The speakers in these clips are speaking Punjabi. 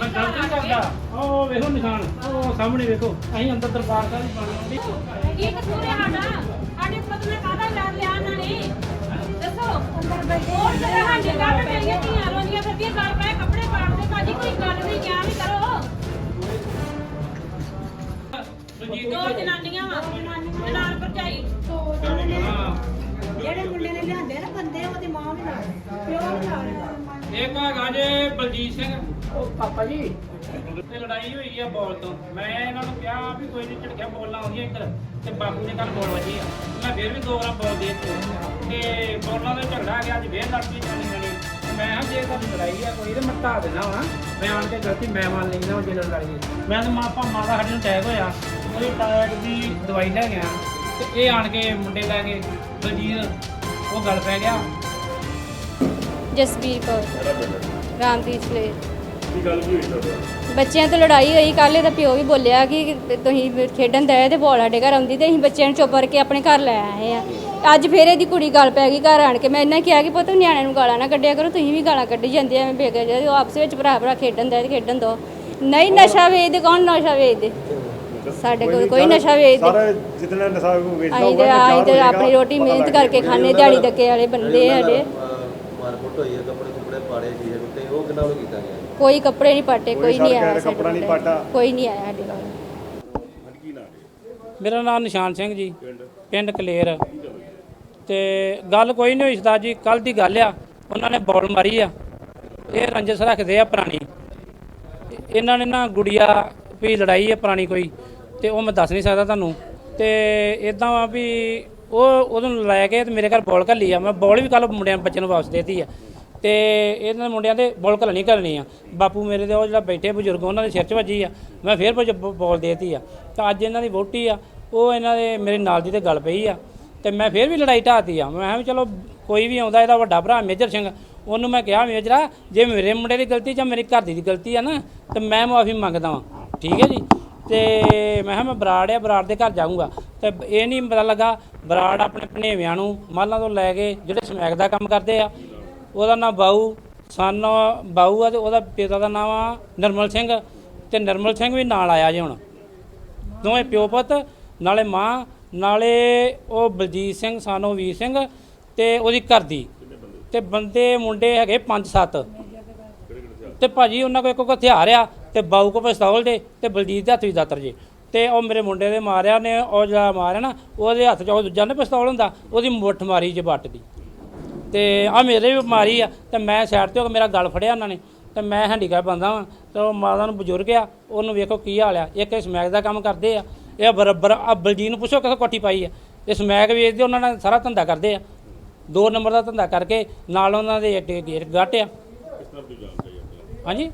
ਮੈਂ ਗਲਤ ਨਹੀਂ ਕਰਦਾ ਉਹ ਵੇਖੋ ਨਿਸ਼ਾਨ ਉਹ ਸਾਹਮਣੇ ਵੇਖੋ। ਅਸੀਂ ਅੰਦਰ ਦਰਬਾਰ ਸਾਹਿਬ ਦੀ ਬਾਣੀ ਆਉਂਦੀ ਕੀ ਕਸੂਰ ਹੈ ਸਾਡਾ? ਸਾਡੇ ਪੁੱਤ ਨੇ ਕਾਹਦਾ ਇਲਾਜ ਲਿਆ ਇਹਨਾਂ ਨੇ? ਦੱਸੋ। ਹੋਰ ਜਗ੍ਹਾ ਸਾਡੀ ਗੱਲ ਪਈਆਂ ਧੀਆਂ ਰੋਂਦੀਆਂ ਫਿਰਦੀਆਂ ਗੱਲ ਪਏ ਕੱਪੜੇ ਪਾੜਦੇ ਭਾਜੀ ਕੋਈ ਗੱਲ ਨਹੀਂ ਕਿਹਾ ਵੀ ਕਰੋ। ਦੋ ਜਨਾਨੀਆਂ ਵਾ ਜਨਾਨ ਭਰਜਾਈ। ਹਾਂ। ਜਿਹੜੇ ਮੁੰਡੇ ਨੇ ਲਿਆਂਦੇ ਨਾ ਬੰਦੇ ਉਹਦੀ ਮਾਂ ਵੀ ਨਾਲ ਪਿਓ ਵੀ ਨਾਲ। ਇੱਕ ਹੈਗਾ ਜੇ ਬਲਜੀਤ ਸਿੰਘ। ਉਹ ਪਾਪਾ ਜੀ। ਤੇ ਲੜਾਈ ਹੋਈ ਆ ਬੋਲ ਤੋਂ। ਮੈਂ ਇਹਨਾਂ ਨੂੰ ਕਿਹਾ ਵੀ ਕੋਈ ਨਹੀਂ ਝੜਕਿਆ ਬੋਲਾਂ ਆਉਂਦੀਆਂ ਇੱਧਰ ਤੇ ਬਾਪੂ ਨੇ ਕੱਲ ਬੋਲ ਵੱਜੀ ਆ। ਮੈਂ ਫਿਰ ਵੀ ਦੋ ਵਾਰ ਬੋਲ ਦੇ ਦਿੱਤੇ। ਤੇ ਬੋਲਾਂ ਦਾ ਝਗੜਾ ਆ ਗਿਆ ਅੱਜ ਫੇਰ ਲੜ ਪਈ ਜਾਣੀ ਜਾਣੀ ਤੇ ਮੈਂ ਕਿਹਾ ਜੇ ਤੁਹਾਡੀ ਲੜਾਈ ਆ ਕੋਈ ਤੇ ਮੈਂ ਢਾ ਦੇਣਾ ਵਾ। ਮੈਂ ਆਣ ਕੇ ਗਲਤੀ ਮੈਂ ਮੰਨ ਲੈਂਦਾ ਜੇ ਲੜਾਈ ਹੈ। ਮੈਂ ਤਾਂ ਮਾਪਾ ਮਾਤਾ ਸਾਡੇ ਨੂੰ ਅਟੈਕ ਹੋਇਆ। ਉਹਦੀ ਟਾਇਰ ਦੀ ਦਵਾਈ ਲੈ ਗਿਆ ਤੇ ਇਹ ਆਣ ਕੇ ਮੁੰਡੇ ਲੈ ਕੇ ਬਲਜੀਤ ਉਹ ਗੱਲ ਪੈ ਗਿਆ। ਜਸਬੀਰ ਕੌਰ। ਰਾਮਦੀਪ ਸਲੇ ਕੀ ਗੱਲ ਕੀ ਹੋਈ ਤੁਹਾਡਾ ਬੱਚਿਆਂ ਤੋਂ ਲੜਾਈ ਹੋਈ ਕੱਲ੍ਹ ਇਹਦਾ ਪਿਓ ਵੀ ਬੋਲਿਆ ਕਿ ਤੁਸੀਂ ਖੇਡਣ ਦਏ ਤੇ ਬੋਲ ਸਾਡੇ ਘਰ ਆਉਂਦੀ ਤੇ ਅਸੀਂ ਬੱਚਿਆਂ ਨੂੰ ਚੁੱਪ ਕਰਕੇ ਆਪਣੇ ਘਰ ਲੈ ਆਏ ਆ। ਅੱਜ ਫੇਰ ਇਹਦੀ ਕੁੜੀ ਗੱਲ ਪੈ ਗਈ ਘਰ ਆਣ ਕੇ। ਮੈਂ ਇਹਨਾਂ ਕਿਹਾ ਕਿ ਪੁੱਤ ਨਿਆਣਿਆਂ ਨੂੰ ਗਾਲਾਂ ਨਾ ਕੱਢਿਆ ਕਰੋ ਤੁਸੀਂ ਵੀ ਗਾਲਾਂ ਕੱਢੀ ਜਾਂਦੇ ਐਵੇਂ ਬੇਗੇ ਜੇ ਉਹ ਆਪਸ ਵਿੱਚ ਭਰਾ ਭਰਾ ਖੇਡਣ ਦਏ ਤੇ ਖੇਡਣ ਦੋ। ਨਹੀਂ ਨਸ਼ਾ ਵੇਚਦੇ ਕੌਣ ਨਸ਼ਾ ਵੇਚਦੇ? ਸਾਡੇ ਕੋਲ ਕੋਈ ਨਸ਼ਾ ਵੇਚਦੇ। ਸਾਰਾ ਜਿਤਨਾ ਨਸ਼ਾ ਵੇਚਦਾ ਅਸੀਂ ਤੇ ਅਸੀਂ ਤੇ ਆਪਣੀ ਰੋਟੀ ਮਿਹਨਤ ਕਰਕੇ ਖਾਣੇ ਦਿਹਾੜੀ ਧੱਕੇ ਵਾਲੇ ਬੰਦੇ ਆ ਸਾਡੇ ਹੋਈ ਹੈ ਕੱਪੜੇ ਕੁਪੜੇ ਪਾੜੇ ਸੀ ਤੇ ਉਹ ਕਿੰਨਾ ਨੂੰ ਕੀਤਾ ਗਿਆ? ਕੋਈ ਕੱਪੜੇ ਨਹੀਂ ਪਾਟੇ ਕੋਈ ਨਹੀਂ ਆਇਆ ਸਾਡੇ ਕੱਪੜਾ ਨਹੀਂ। ਪਾਟਾ। ਕੋਈ ਨਹੀਂ ਆਇਆ ਸਾਡੇ ਕੋਲ। ਮੇਰਾ ਨਾਮ ਨਿਸ਼ਾਨ ਸਿੰਘ ਜੀ। ਪਿੰਡ? ਕਲੇਰ। ਤੇ ਗੱਲ ਕੋਈ ਨਹੀਂ ਹੋਈ ਸਦਾ ਜੀ ਕੱਲ ਦੀ ਗੱਲ ਆ ਉਹਨਾਂ ਨੇ ਬੋਲ ਮਾਰੀ ਆ। ਇਹ ਰੰਜਸ ਰੱਖਦੇ ਆ ਪੁਰਾਣੀ। ਇਹਨਾਂ ਨੇ ਨਾ ਗੁੜੀਆ ਵੀ ਲੜਾਈ ਆ ਪੁਰਾਣੀ ਕੋਈ ਤੇ ਉਹ ਮੈਂ ਦੱਸ ਨਹੀਂ ਸਕਦਾ ਤੁਹਾਨੂੰ। ਤੇ ਇਦਾਂ ਆ ਵੀ ਉਹ ਉਹਨੂੰ ਲੈ ਕੇ ਤੇ ਮੇਰੇ ਘਰ ਬੋਲ ਘੱਲੀ ਆ। ਮੈਂ ਬੋਲ ਵੀ ਕੱਲ ਮੁੰਡਿਆਂ ਬੱਚੇ ਨੂੰ ਵਾਪਸ ਦੇਤੀ ਆ। ਤੇ ਇਹਨਾਂ ਦੇ ਮੁੰਡਿਆਂ ਦੇ ਬੋਲ ਘਲਣੀ ਕਰਨੀ ਆ। ਬਾਪੂ ਮੇਰੇ ਦੇ ਉਹ ਜਿਹੜਾ ਬੈਠੇ ਬਜ਼ੁਰਗ, ਉਹਨਾਂ ਦੇ ਸਿਰ 'ਚ ਵੱਜੀ ਆ। ਮੈਂ ਫੇਰ ਬਜ- ਬ- ਬੋਲ ਦੇਤੀ ਆ। ਤਾਂ ਅੱਜ ਇਹਨਾਂ ਦੀ ਵੋਟੀ ਆ, ਉਹ ਇਹਨਾਂ ਦੇ ਮੇਰੇ ਨਾਲ ਦੀ ਤੇ ਗੱਲ ਪਈ ਆ। ਤੇ ਮੈਂ ਫੇਰ ਵੀ ਲੜਾਈ ਢਾਤੀ ਆ। ਮੈਂ ਕਿਹਾ ਵੀ ਚਲੋ ਕੋਈ ਵੀ ਆਉਂਦਾ, ਇਹਦਾ ਵੱਡਾ ਭਰਾ ਮੇਜਰ ਸਿੰਘ, ਉਹਨੂੰ ਮੈਂ ਕਿਹਾ, ਮੇਜਰਾ, ਜੇ ਮੇਰੇ ਮੁੰਡੇ ਦੀ ਗਲਤੀ ਜਾਂ ਮੇਰੇ ਘਰ ਦੀ ਦੀ ਗਲਤੀ ਆ ਨਾ, ਤੇ ਮੈਂ ਮਾਫੀ ਮੰਗਦਾ ਵਾਂ। ਠੀਕ ਹੈ ਜੀ? ਤੇ ਮੈਂ ਕਿਹਾ ਮੈਂ ਬਰਾੜ ਆ, ਬਰਾੜ ਦੇ ਘਰ ਜਾਊਂਗਾ। ਤੇ ਇਹ ਨਹੀਂ ਪਤਾ ਲੱਗਾ, ਬਰਾੜ ਆਪਣੇ ਭਣੇਵਿਆਂ ਨੂੰ ਮਾਲਾਂ ਤੋਂ ਲੈ ਕੇ ਜਿਹੜੇ ਸਮੈਕ ਦਾ ਕੰਮ ਕਰਦੇ ਆ ਉਹਦਾ ਨਾਮ ਬਾਊ, ਸਨ ਬਾਊ ਆ ਤੇ ਉਹਦਾ ਪਿਤਾ ਦਾ ਨਾਮ ਆ ਨਰਮਲ ਸਿੰਘ ਤੇ ਨਰਮਲ ਸਿੰਘ ਵੀ ਨਾਲ ਆਇਆ ਜੀ ਹੁਣ। ਦੋਵੇਂ ਪਿਓ ਪੁੱਤ, ਨਾਲੇ ਮਾਂ, ਨਾਲੇ ਉਹ ਬਲਜੀਤ ਸਿੰਘ, ਸਾਨੋ ਵੀਰ ਸਿੰਘ ਤੇ ਉਹਦੀ ਘਰ ਦੀ। ਤੇ ਬੰਦੇ ਮੁੰਡੇ ਹੈਗੇ 5-7 ਤੇ ਭਾਜੀ ਉਹਨਾਂ ਕੋਲ ਇੱਕ ਕੋ ਹਥਿਆਰ ਆ ਤੇ ਬਾਊ ਕੋ ਪਿਸਤੌਲ ਦੇ ਤੇ ਬਲਜੀਤ ਦੇ ਹੱਥ ਵਿੱਚ ਦਾਤਰ ਜੇ। ਤੇ ਉਹ ਮੇਰੇ ਮੁੰਡੇ ਦੇ ਮਾਰਿਆ ਨੇ, ਉਹ ਜਿਹੜਾ ਮਾਰਿਆ ਨਾ, ਉਹਦੇ ਹੱਥ 'ਚ ਉਹ ਦੂਜਾ ਨੇ ਪਿਸਤੌਲ ਹੁੰਦਾ, ਉਹਦੀ ਮੁੱਠ ਮਾਰੀ ਜੇ ਵੱਟ ਦੀ। ਤੇ ਆ ਮੇਰੇ ਵੀ ਬਿਮਾਰੀ ਆ, ਤੇ ਮੈਂ ਸਾਈਡ ਤੇ ਹੋ ਕੇ ਮੇਰਾ ਗਲ ਫੜਿਆ ਉਹਨਾਂ ਨੇ, ਤੇ ਮੈਂ ਹੈਂਡੀਕੈਪ ਬੰਦਾ ਵਾਂ, ਤੇ ਉਹ ਮਾਤਾ ਨੂੰ ਬਜ਼ੁਰਗ ਆ, ਉਹਨੂੰ ਵੇਖੋ ਕੀ ਹਾਲ ਆ, ਇੱਕ ਇਹ ਸਮੈਕ ਦਾ ਕੰਮ ਕਰਦੇ ਆ, ਇਹ ਬਰਾਬਰ ਆ, ਬਲਜੀਤ ਨੂੰ ਪੁੱਛੋ ਕਿੱਥੋਂ ਕੋਠੀ ਪਾਈ ਆ, ਇਹ ਸਮੈਕ ਵੇਚਦੇ ਉਹਨਾਂ ਨਾਲ ਸਾਰਾ ਧੰਦਾ ਕਰਦੇ ਆ, ਦੋ ਨੰਬਰ ਦਾ ਧੰਦਾ ਕਰਕੇ ਨਾਲ ਉਹਨਾਂ ਦੇ ਅੱਗੇ ਗੇਟ ਗੱਟ ਆ। ਹਾਂਜੀ?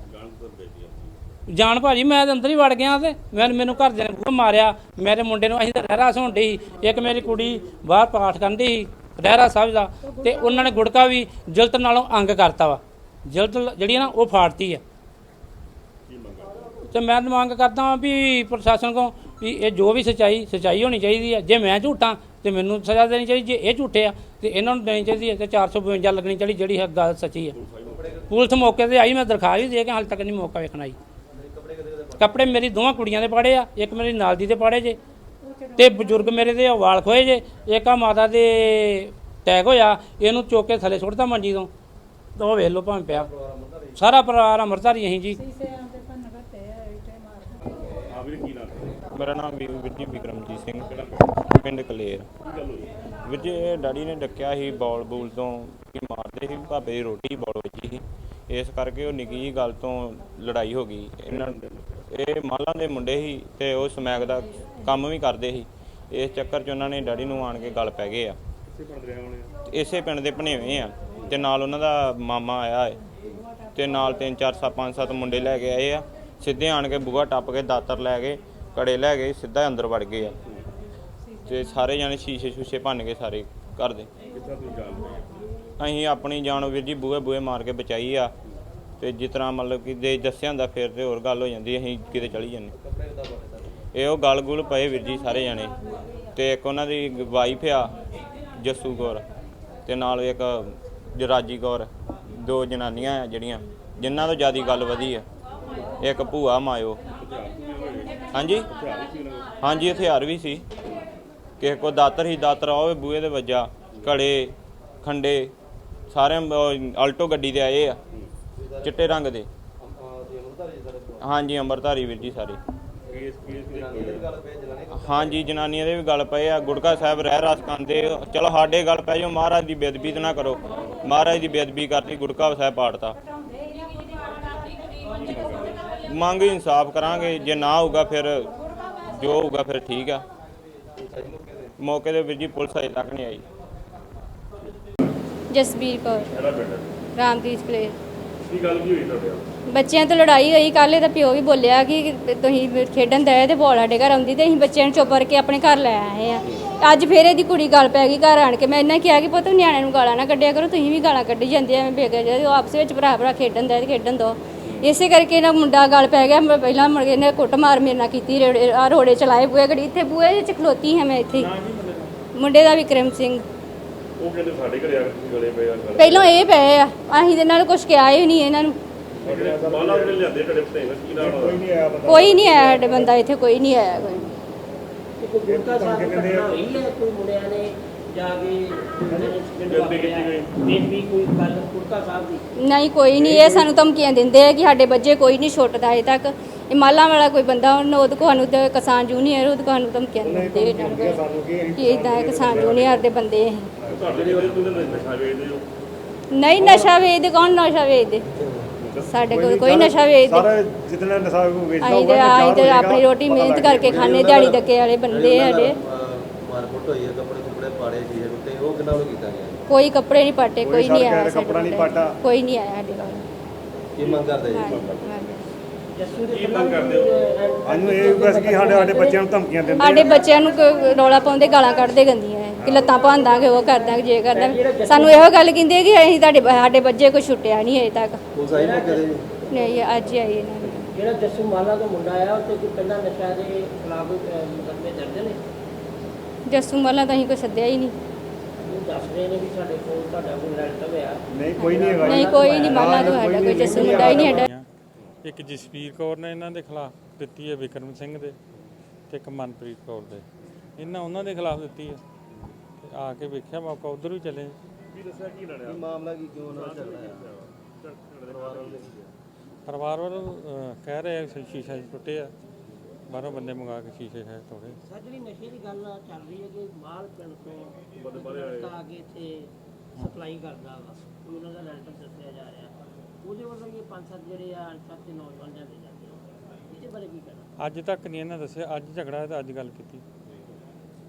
ਜਾਣ ਭਾਜੀ, ਮੈਂ ਤਾਂ ਅੰਦਰ ਹੀ ਵੜ ਗਿਆ ਤੇ, ਮੈਂ, ਮੈਨੂੰ ਘਰ ਦੇ ਨੇ ਮਾਰਿਆ, ਮੇਰੇ ਮੁੰਡੇ ਨੂੰ ਅਸੀਂ ਤਾਂ ਰਹਿਰਾ ਸੌਣ ਡਈ ਸੀ, ਇੱਕ ਮੇਰੀ ਕੁੜੀ ਬਾਹਰ ਪਾਠ ਕਰਦੀ ਸੀ। ਰਹਿਰਾ ਸਾਹਿਬ ਦਾ ਤੇ ਉਹਨਾਂ ਨੇ ਗੁੜਕਾ ਵੀ ਜਲਤ ਨਾਲੋਂ ਅੰਗ ਕਰਤਾ ਵਾ। ਜਲਤ ਜਿਹੜੀ ਆ ਨਾ, ਉਹ ਫਾੜਤੀ ਆ। ਤੇ ਮੈਂ ਮੰਗ ਕਰਦਾ ਹਾਂ ਵੀ ਪ੍ਰਸ਼ਾਸਨ ਕੋ ਵੀ ਇਹ ਜੋ ਵੀ ਸਚਾਈ ਸਚਾਈ ਹੋਣੀ ਚਾਹੀਦੀ ਹੈ ਜੇ ਮੈਂ ਝੂਠਾਂ, ਤੇ ਮੈਨੂੰ ਸਜ਼ਾ ਦੇਣੀ ਚਾਹੀਦੀ। ਜੇ ਇਹ ਝੂਠੇ ਆ, ਤੇ ਇਹਨਾਂ ਨੂੰ ਦੇਣੀ ਚਾਹੀਦੀ ਹੈ ਤੇ 452 ਲੱਗਣੀ ਚਾਹੀਦੀ, ਜਿਹੜੀ ਹੈ, ਗੱਲ ਸੱਚੀ ਹੈ ਪੁਲਿਸ ਮੌਕੇ ਤੇ ਆਈ, ਮੈਂ ਦਰਖਾਸਤ ਵੀ ਦੇ ਕੇ ਹਾਲੇ ਤੱਕ ਨਹੀਂ ਮੌਕਾ ਵੇਖਣਾ ਆਈ। ਕੱਪੜੇ ਮੇਰੀ ਦੋਵਾਂ ਕੁੜੀਆਂ ਦੇ ਪਾੜੇ ਆ। ਇੱਕ ਮੇਰੀ ਨਾਲ ਦੀ ਦੇ ਪਾੜੇ ਜੇ। ਤੇ ਬਜ਼ੁਰਗ ਮੇਰੇ ਦੇ ਵਾਲ ਖੋਏ ਜੇ ਆ ਮਾਤਾ ਦੇ ਟੈਗ ਹੋਇਆ ਇਹਨੂੰ ਚੁੱਕ ਕੇ ਥੱਲੇ ਸੁੱਟਦਾ ਮੰਜੀ ਤੋਂ। ਤਾਂ ਉਹ ਵੇਖ ਲਓ ਭਾਵੇਂ ਪਿਆ। ਸਾਰਾ ਪਰਿਵਾਰ ਅਮਰਤਾਰੀ ਅਸੀਂ ਜੀ। ਹੈ? ਮੇਰਾ ਨਾਮ ਵੀਰ ਜੀ ਵਿਕਰਮਜੀਤ ਸਿੰਘ ਪਿੰਡ? ਕਲੇਰ। ਵੀਰ ਜੀ ਇਹ ਡੈਡੀ ਨੇ ਡੱਕਿਆ ਸੀ ਬੌਲ ਬੂਲ ਤੋਂ ਕਿ ਮਾਰਦੇ ਸੀ ਭਾਪੇ ਦੀ ਰੋਟੀ ਬੌਲ ਵੱਜੀ ਸੀ ਇਸ ਕਰਕੇ ਉਹ ਨਿੱਕੀ ਜੀ ਗੱਲ ਤੋਂ ਲੜਾਈ ਹੋ ਗਈ। ਇਹਨਾਂ ਇਹ ਮਾਲਾਂ ਦੇ ਮੁੰਡੇ ਸੀ ਤੇ ਉਹ ਸਮੈਕ ਦਾ ਕੰਮ ਵੀ ਕਰਦੇ ਸੀ। ਇਸ ਚੱਕਰ 'ਚ ਉਹਨਾਂ ਨੇ ਡੈਡੀ ਨੂੰ ਆਣ ਕੇ ਗੱਲ ਪੈ ਗਏ ਆ। ਇਸੇ ਪਿੰਡ ਦੇ ਰਹਿਣ ਆ ਇਸੇ ਭਣੇਵੇਂ ਆ। ਤੇ ਨਾਲ ਉਹਨਾਂ ਦਾ ਮਾਮਾ ਆਇਆ ਹੈ ਤੇ ਨਾਲ ਤਿੰਨ, ਚਾਰ, ਸੱਤ, ਪੰਜ, ਸੱਤ ਮੁੰਡੇ ਲੈ ਕੇ ਆਏ ਆ। ਸਿੱਧੇ ਆਣ ਕੇ ਬੂਹਾ ਟੱਪ ਕੇ ਦਾਤਰ ਲੈ ਗਏ ਕੜੇ ਲੈ ਗਏ, ਸਿੱਧਾ ਅੰਦਰ ਵੜ ਗਏ ਆ। ਤੇ ਸਾਰੇ ਜਾਣੇ ਸ਼ੀਸ਼ੇ ਸ਼ੂਸ਼ੇ ਭੰਨ ਕੇ ਸਾਰੇ ਘਰ ਦੇ। ਅਸੀਂ ਆਪਣੀ ਜਾਨ ਵੀਰ ਜੀ ਬੂਹੇ ਬੂਹੇ ਮਾਰ ਕੇ ਬਚਾਈ ਆ। ਤੇ ਜਿਸ ਤਰ੍ਹਾਂ ਮਤਲਬ ਕਿ ਜੇ ਦੱਸਿਆ ਹੁੰਦਾ ਫਿਰ ਤੇ ਹੋਰ ਗੱਲ ਹੋ ਜਾਂਦੀ, ਅਸੀਂ ਕਿਤੇ ਚਲੀ ਜਾਂਦੇ। ਇਹ ਉਹ ਗਲ ਗੁਲ ਪਏ ਵੀਰ ਜੀ ਸਾਰੇ ਜਾਣੇ। ਤੇ ਇੱਕ ਉਹਨਾਂ ਦੀ ਵਾਈਫ ਆ, ਜੱਸੂ ਕੌਰ ਤੇ ਨਾਲ ਇੱਕ ਜਰਾਜੀ ਕੌਰ, ਦੋ ਜਨਾਨੀਆਂ ਆ ਜਿਹੜੀਆਂ, ਜਿਨ੍ਹਾਂ ਤੋਂ ਜ਼ਿਆਦਾ ਗੱਲ ਵਧੀ ਆ। ਇੱਕ ਭੂਆ ਮਾਇਓ ਹਾਂਜੀ? ਹਾਂਜੀ, ਹਥਿਆਰ ਵੀ ਸੀ। ਕਿਸੇ ਕੋ ਦਾਤਰ ਹੀ ਦਾਤਰ ਆਵੇ ਬੂਹੇ ਦੇ ਵੱਜਾ। ਘੜੇ, ਖੰਡੇ, ਸਾਰੇ ਆਲਟੋ ਗੱਡੀ ਦੇ ਆਏ ਆ, ਚਿੱਟੇ ਰੰਗ ਦੇ। ਹਾਂਜੀ, ਅੰਮ੍ਰਿਤਧਾਰੀ ਵੀਰ ਜੀ ਸਾਰੇ। ਦੇ ਹਾਂਜੀ ਜਨਾਨੀਆਂ ਦੇ ਵੀ ਗੱਲ ਪਏ ਆ। ਗੁੜਕਾ ਸਾਹਿਬ ਰਹਿ ਰਸ ਖਾਂਦੇ ਚਲੋ ਸਾਡੇ ਗੱਲ ਪੈ ਜਾਓ। ਮਹਾਰਾਜ ਦੀ ਬੇਦਬੀ ਤਾਂ ਨਾ ਕਰੋ। ਮਹਾਰਾਜ ਦੀ ਬੇਦਬੀ ਕਰਤੀ ਗੁੜਕਾ ਸਾਹਿਬ ਪਾੜਤਾ। ਮੰਗ ਇਨਸਾਫ ਕਰਾਂਗੇ। ਜੇ ਨਾ ਹੋਊਗਾ ਫਿਰ ਜੋ ਹੋਊਗਾ ਫਿਰ ਠੀਕ ਆ। ਮੌਕੇ ਤੇ ਵੀਰ ਜੀ ਪੁਲਿਸ ਅਜੇ ਤੱਕ ਨਹੀਂ ਆਈ। ਜਸਬੀਰ ਕੌਰ। ਰਾਮਦੀਪ ਪਲੇ ਕੀ ਗੱਲ ਕੀ ਹੋਈ ਤੁਹਾਡੇ ਨਾਲ? ਬੱਚਿਆਂ ਤੋਂ ਲੜਾਈ ਹੋਈ ਕੱਲ੍ਹ ਇਹਦਾ ਪਿਓ ਵੀ ਬੋਲਿਆ ਕਿ ਤੁਸੀਂ ਖੇਡਣ ਦਏ ਤੇ ਬੋਲ ਸਾਡੇ ਘਰ ਆਉਂਦੀ ਤੇ ਅਸੀਂ ਬੱਚਿਆਂ ਨੂੰ ਚੁੱਪ ਕਰਕੇ ਆਪਣੇ ਘਰ ਲੈ ਆਏ ਆ। ਅੱਜ ਫੇਰ ਇਹਦੀ ਕੁੜੀ ਗੱਲ ਪੈ ਗਈ ਘਰ ਆਣ ਕੇ। ਮੈਂ ਇਹਨਾਂ ਕਿਹਾ ਕਿ ਪੁੱਤ ਨਿਆਣਿਆਂ ਨੂੰ ਗਾਲਾਂ ਨਾ ਕੱਢਿਆ ਕਰੋ ਤੁਸੀਂ ਵੀ ਗਾਲਾਂ ਕੱਢੀ ਜਾਂਦੇ ਐਵੇਂ ਬੇਗਾ ਜੇ ਉਹ ਆਪਸ ਵਿੱਚ ਭਰਾ ਭਰਾ ਖੇਡਣ ਦਏ ਤੇ ਖੇਡਣ ਦੋ। ਇਸੇ ਕਰਕੇ ਇਹਨਾਂ ਮੁੰਡਾ ਗੱਲ ਪੈ ਗਿਆ। ਮੈਂ ਪਹਿਲਾਂ ਮੁੜ ਕੇ ਇਹਨੇ ਕੁੱਟ ਮਾਰ ਮੇਰੇ ਨਾਲ ਕੀਤੀ ਰੋੜੇ ਆ ਰੋੜੇ ਚਲਾਏ ਬੂਏ ਘੜੀ। ਇੱਥੇ ਬੂਏ 'ਚ ਖਲੋਤੀ ਹਾਂ ਮੈਂ ਇੱਥੇ। ਹੀ। ਮੁੰਡੇ ਦਾ ਵਿਕਰਮ ਸਿੰਘ। ਉਹ ਕਹਿੰਦੇ ਸਾਡੇ ਘਰੇ ਆ ਕੇ ਤੁਸੀਂ ਗਲੇ ਪਏ ਆ ਗੱਲ ਪਹਿਲਾਂ ਇਹ ਪਏ ਆ ਅਸੀਂ ਤੇ ਇਹਨਾਂ ਨੂੰ ਕੁਝ ਕਿਹਾ ਹੀ ਨਹੀਂ ਇਹਨਾਂ ਨੂੰ। ਬਾਲਾ ਜਿਹੜੇ ਲਿਆਂਦੇ ਤੁਹਾਡੇ ਭਤੇਵੇਂ ਕੀ ਨਾਮ ਕੋਈ ਨਹੀਂ ਆਇਆ ਕੋਈ ਨਹੀਂ ਆਇਆ ਸਾਡੇ ਬੰਦਾ ਇੱਥੇ ਕੋਈ ਨਹੀਂ ਆਇਆ ਕੋਈ। ਗੁਰਕਾ ਸਾਹਿਬ ਦੀ ਘਟਨਾ ਹੋਈ ਹੈ ਕੋਈ ਮੁੰਡਿਆਂ ਨੇ ਜਾ ਕੇ ਬੇਨਤੀ ਕੀਤੀ ਗਈ। ਬੇਨਤੀ ਕੋਈ ਗੱਲ ਗੁਰਕਾ ਸਾਹਿਬ ਦੀ। ਨਹੀਂ ਕੋਈ ਨਹੀਂ ਇਹ ਸਾਨੂੰ ਧਮਕੀਆਂ ਦਿੰਦੇ ਆ ਕਿ ਸਾਡੇ ਬੱਚੇ ਕੋਈ ਨਹੀਂ ਛੁੱਟਦਾ ਅਜੇ ਤੱਕ। ਇਹ ਮਾਲਾ ਵਾਲਾ ਕੋਈ ਬੰਦਾ ਉਹਨੂੰ ਉਹਦੇ ਕੋਲ ਸਾਨੂੰ ਤੇ ਕਿਸਾਨ ਜੂਨੀਅਰ ਉਹਦੇ ਕੋਲ ਸਾਨੂੰ ਧਮਕੀਆਂ ਦਿੰਦੇ ਨੂੰ ਕਿ ਇਦਾਂ ਕਿਸਾਨ ਜੂਨੀਅਰ ਦੇ ਬੰਦੇ ਇਹ। ਤੁਹਾਡੇ ਜਿਹੜੇ ਤੁਸੀਂ ਨਸ਼ਾ ਵੇਚਦੇ ਹੋ? ਨਹੀਂ ਨਸ਼ਾ ਵੇਚਦੇ ਕੌਣ ਨਸ਼ਾ ਵੇਚਦੇ? ਸਾਡੇ ਕੋਲ ਕੋਈ ਨਸ਼ਾ ਵੇਚਦੇ। ਸਾਰਾ ਜਿਤਨਾ ਨਸ਼ਾ ਵੇਚਦਾ ਅਸੀਂ ਤੇ ਅਸੀਂ ਤੇ ਆਪਣੀ ਰੋਟੀ ਮਿਹਨਤ ਕਰਕੇ ਖਾਣੇ ਦਿਹਾੜੀ ਧੱਕੇ ਵਾਲੇ ਬੰਦੇ ਆ ਸਾਡੇ ਮਾਰਕੁੱਟ ਹੋਈ ਹੈ ਕੱਪੜੇ ਕੁਪੜੇ ਪਾੜੇ ਸੀ ਉੱਤੇ ਉਹ ਕਿੰਨਾ ਨੂੰ ਕੀਤਾ ਗਿਆ? ਕੋਈ ਕੱਪੜੇ ਨਹੀਂ ਪਾਟੇ ਕੋਈ ਨਹੀਂ ਆਇਆ ਕੱਪੜਾ ਨਹੀਂ ਕੋਲ। ਪਾਟਾ। ਕੋਈ ਨਹੀਂ ਆਇਆ ਸਾਡੇ ਕੋਲ। ਕੀ ਮੰਗ ਕਰਦੇ ਜੀ? ਕੀ ਮੰਗ ਕਰਦੇ ਹੋ? ਸਾਨੂੰ ਇਹ ਬਸ ਕਿ ਸਾਡੇ ਸਾਡੇ ਬੱਚਿਆਂ ਨੂੰ ਧਮਕੀਆਂ ਦਿੰਦੇ ਸਾਡੇ ਬੱਚਿਆਂ ਨੂੰ ਕ- ਰੌਲਾ ਪਾਉਂਦੇ ਗਾਲਾਂ ਕੱਢਦੇ ਗੰਦੀਆਂ। ਕਿ ਲੱਤਾਂ ਭਾਂਦਾਂਗੇ ਉਹ ਕਰਦਾਂਗੇ ਜੇ ਕਰਦਾਂਗੇ ਸਾਨੂੰ ਇਹੋ ਗੱਲ ਕਹਿੰਦੇ ਕਿ ਅਸੀਂ ਤੁਹਾਡੇ ਸਾਡੇ ਬੱਚੇ ਕੋਈ ਛੁੱਟਿਆ ਨਹੀਂ ਅਜੇ ਤੱਕ। ਪੁਲਿਸ ਆਈ ਤੇ? ਨਹੀਂ ਅੱਜ ਹੀ ਆਈ ਇਹਨਾਂ ਨੇ ਜਿਹੜਾ ਜੱਸੂ ਮਾਲਾ ਦਾ ਮੁੰਡਾ ਆ ਉੱਤੇ ਕੋਈ ਪਹਿਲਾਂ ਨਸ਼ਾ ਦੇ ਖਿਲਾਫ ਮੁਕੱਦਮੇ ਦਰਜ ਨੇ? ਜੱਸੂ ਮੱਲਾ ਤਾਂ ਅਸੀਂ ਕੋਈ ਸੱਦਿਆ ਹੀ ਨਹੀਂ। ਉਹ ਦੱਸ ਰਹੇ ਨੇ ਵੀ ਸਾਡੇ ਕੋਲ ਤੁਹਾਡਾ ਕੋਈ ਰਿਲੇਟਿਵ ਆ। ਨਹੀਂ ਕੋਈ ਨਹੀਂ ਹੈਗਾ। ਨਹੀਂ ਕੋਈ ਨਹੀਂ ਮੱਲਾ ਤੋਂ ਸਾਡਾ ਕੋਈ ਜੱਸੂ ਮੁੰਡਾ ਹੀ ਨਹੀਂ ਸਾਡਾ ਇੱਕ ਜਸਵੀਰ ਕੌਰ ਨੇ ਇਹਨਾਂ ਦੇ ਖਿਲਾਫ ਦਿੱਤੀ ਹੈ ਵਿਕਰਮ ਸਿੰਘ ਦੇ ਤੇ ਇੱਕ ਮਨਪ੍ਰੀਤ ਕੌਰ ਦੇ। ਇਹਨਾਂ ਉਹਨਾਂ ਦੇ ਖਿਲਾਫ ਦਿੱਤੀ ਹੈ। ਤੇ ਆ ਕੇ ਵੇਖਿਆ ਮੌਕਾ ਉਧਰ ਵੀ ਚੱਲੇ ਕੀ ਦੱਸਿਆ ਕੀ ਲੜਿਆ? ਕੀ ਮਾਮਲਾ ਕੀ ਕਿਉਂ ਨਾ ਚੱਲ ਰਿਹਾ ਪਰਿਵਾਰ ਵੱਲੋਂ ਕਹਿ? ਰਹੇ ਆ ਸ਼ੀਸ਼ਾ ਟੁੱਟੇ ਆ। ਬਾਹਰੋਂ ਬੰਦੇ ਮੰਗਾ ਕੇ ਸ਼ੀਸ਼ੇ ਸ਼ਾਇਦ ਤੋੜੇ। ਸਰ ਜਿਹੜੀ ਨਸ਼ੇ ਦੀ ਗੱਲ ਚੱਲ ਰਹੀ ਹੈ ਕਿ ਮਾਲ ਪਿੰਡ ਤੋਂ ਬੰਦੇ ਆ ਕੇ ਇੱਥੇ ਸਪਲਾਈ ਕਰਦਾ ਵਾ ਉਹਨਾਂ ਦਾ ਰਿਲੇਟਿਵ ਦੱਸਿਆ ਜਾ ਰਿਹਾ। ਉਹਦੇ ਵੱਲੋਂ ਇਹ ਪੰਜ ਸੱਤ ਜਿਹੜੇ ਆ ਅਣਪਛਾਤੇ ਨੌਜਵਾਨ ਜਾਂਦੇ ਜਾਂਦੇ ਇਹਦੇ ਬਾਰੇ ਕੀ ਕਹਿਣਾ? ਅੱਜ ਤੱਕ ਨਹੀਂ ਇਹਨਾਂ ਦੱਸਿਆ ਅੱਜ ਝਗੜਾ ਹੈ ਤਾਂ ਅੱਜ ਗੱਲ ਕੀਤੀ।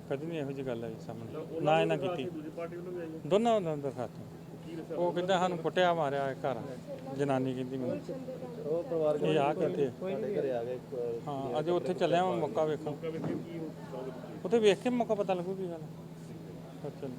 ਕਦੀ ਨਹੀਂ ਇਹੋ ਜਿਹੀ ਗੱਲ ਆਈ ਸਾਹਮਣੇ। ਨਾ ਇਹਨਾਂ ਕੀਤੀ। ਦੂਜੀ ਪਾਰਟੀ ਵੱਲੋਂ ਵੀ ਆਈ ਹੈ। ਦੋਨਾਂ ਦਾ ਖਾਤਾ ਉਹ ਕਹਿੰਦਾ ਸਾਨੂੰ ਕੁੱਟਿਆ ਮਾਰਿਆ ਘਰ। ਜਨਾਨੀ ਕਹਿੰਦੀ ਮੈਨੂੰ। ਉਹ ਪਰਿਵਾਰ ਇਹ ਆ ਕਹਿੰਦੇ ਸਾਡੇ ਘਰੇ ਆ ਗਏ ਅਹ, ਹਾਂ ਅਜੇ ਉੱਥੇ ਚੱਲਿਆ ਮੈਂ ਮੌਕਾ ਵੇਖਣ। ਉੱਥੇ ਵੇਖ ਕੇ ਮੌਕਾ ਪਤਾ ਲੱਗੂ ਕੀ ਗੱਲ। ਚੱਲ